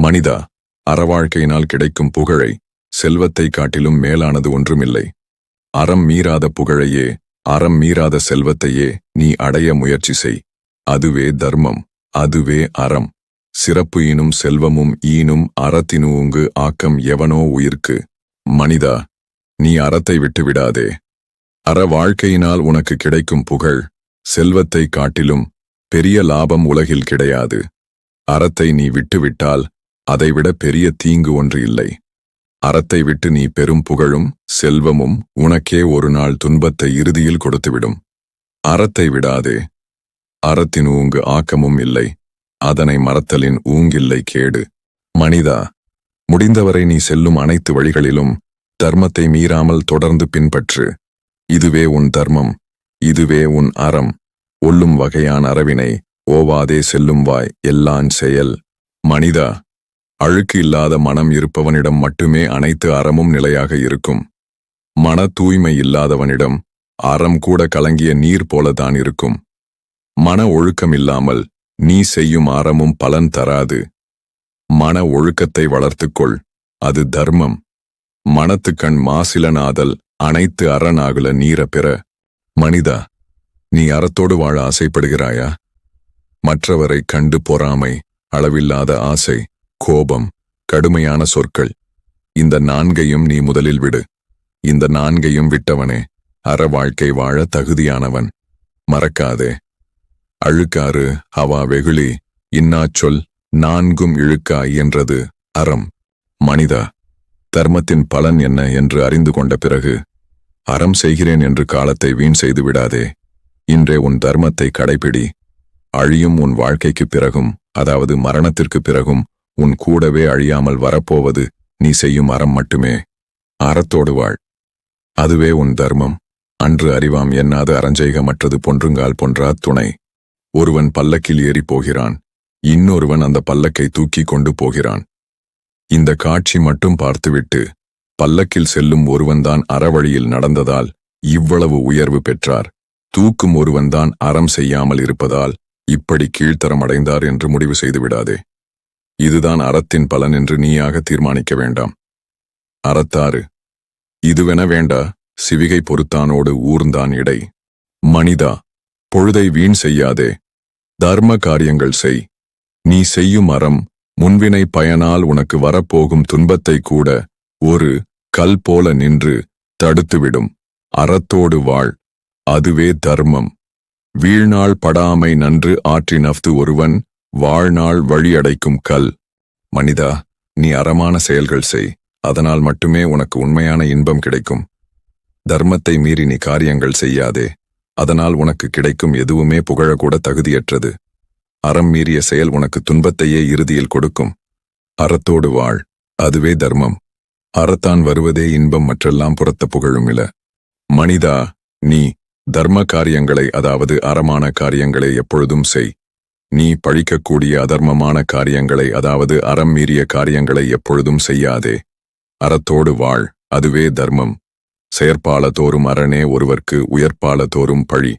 மனிதா அறவாழ்க்கையினால் கிடைக்கும் புகழை செல்வத்தை காட்டிலும் மேலானது ஒன்றுமில்லை. அறம் மீறாத புகழையே அறம் மீறாத செல்வத்தையே நீ அடைய முயற்சி செய். அதுவே தர்மம் அதுவே அறம். சிறப்பு ஈனும் செல்வமும் ஈனும் அறத்தினூங்கு ஆக்கம் எவனோ உயிர்க்கு. மனிதா நீ அறத்தை விட்டு விடாதே. அற வாழ்க்கையினால் உனக்கு கிடைக்கும் புகழ் செல்வத்தை காட்டிலும் பெரிய லாபம் உலகில் கிடையாது. அறத்தை நீ விட்டுவிட்டால் அதைவிட பெரிய தீங்கு ஒன்று இல்லை. அறத்தை விட்டு நீ பெரும் புகழும் செல்வமும் உனக்கே ஒரு நாள் துன்பத்தை இறுதியில் கொடுத்துவிடும். அறத்தை விடாதே. அறத்தின் ஊங்கு ஆக்கமும் இல்லை. அதனை மறத்தலின் ஊங்கில்லை கேடு. மனிதா முடிந்தவரை நீ செல்லும் அனைத்து வழிகளிலும் தர்மத்தை மீறாமல் தொடர்ந்து பின்பற்று. இதுவே உன் தர்மம். இதுவே உன் அறம். ஒல்லும் வகையான அறவினை ஓவாதே செல்லும் வாய் எல்லான் செயல். மனிதா அழுக்கு இல்லாத மனம் இருப்பவனிடம் மட்டுமே அனைத்து அறமும் நிலையாக இருக்கும். மன தூய்மை இல்லாதவனிடம் அறம் கூட கலங்கிய நீர் போலதான் இருக்கும். மன ஒழுக்கம் இல்லாமல் நீ செய்யும் அறமும் பலன் தராது. மன ஒழுக்கத்தை வளர்த்துக்கொள் அது தர்மம். மனத்துக்கண் மாசிலனாதல் அனைத்து அறனாகுல நீர பெற. மனிதா நீ அறத்தோடு வாழ ஆசைப்படுகிறாயா? மற்றவரை கண்டு பொறாமை அளவில்லாத ஆசை. கோபம் கடுமையான சொற்கள். இந்த நான்கையும் நீ முதலில் விடு. இந்த நான்கையும் விட்டவனே அற வாழ்க்கை வாழ தகுதியானவன். மறக்காதே. அழுக்காறு அவா வெகுளி இன்னாச்சொல் நான்கும் இழுக்காய் என்றது அறம். மனிதா தர்மத்தின் பலன் என்ன என்று அறிந்து கொண்ட பிறகு அறம் செய்கிறேன் என்று காலத்தை வீண் செய்து விடாதே. இன்றே உன் தர்மத்தை கடைபிடி. அழியும் உன் வாழ்க்கைக்குப் பிறகும் அதாவது மரணத்திற்குப் பிறகும் உன் கூடவே அழியாமல் வரப்போவது நீ செய்யும் அறம் மட்டுமே. அறத்தோடு வாழ். அதுவே உன் தர்மம். அன்று அறிவாம் என்னாது அறஞ்செய்க மற்றது பொன்றுங்கால் பொன்றா துணை. ஒருவன் பல்லக்கில் ஏறிப் போகிறான் இன்னொருவன் அந்த பல்லக்கை தூக்கி கொண்டு போகிறான். இந்த காட்சி மட்டும் பார்த்துவிட்டு பல்லக்கில் செல்லும் ஒருவன்தான் அறவழியில் நடந்ததால் இவ்வளவு உயர்வு பெற்றார். தூக்கும் ஒருவன்தான் அறம் செய்யாமல் இருப்பதால் இப்படி கீழ்த்தரம் அடைந்தார் என்று முடிவு செய்துவிடாதே. இதுதான் அறத்தின் பலன் என்று நீயாக தீர்மானிக்க வேண்டாம். அறத்தாறு இதுவென வேண்டா சிவிகை பொறுத்தானோடு ஊர்ந்தான் இடை. மனிதா பொழுதை வீண் செய்யாதே. தர்ம காரியங்கள் செய். நீ செய்யும் அறம் முன்வினை பயனால் உனக்கு வரப்போகும் துன்பத்தை கூட ஒரு கல் போல நின்று தடுத்துவிடும். அறத்தோடு வாழ் அதுவே தர்மம். வீழ்நாள் படாமை நன்று ஆற்றினஃது ஒருவன் வாழ்நாள் வழியடைக்கும் கல். மனிதா நீ அறமான செயல்கள் செய். அதனால் மட்டுமே உனக்கு உண்மையான இன்பம் கிடைக்கும். தர்மத்தை மீறி நீ காரியங்கள் செய்யாதே. அதனால் உனக்கு கிடைக்கும் எதுவுமே புகழக்கூட தகுதியற்றது. அறம் மீறிய செயல் உனக்கு துன்பத்தையே இறுதியில் கொடுக்கும். அறத்தோடு வாழ். அதுவே தர்மம். அறத்தான் வருவதே இன்பம் மற்றெல்லாம் புறத்த புகழும் இல. மனிதா நீ தர்ம காரியங்களை அதாவது அறமான காரியங்களை எப்பொழுதும் செய். நீ பழிக்கக்கூடிய அதர்மமான காரியங்களை அதாவது அறம் மீறிய காரியங்களை எப்பொழுதும் செய்யாதே. அறத்தோடு வாழ் அதுவே தர்மம். செயற்பால தோறும் அரணே ஒருவர்க்கு உயர்ப்பால தோறும் பழி.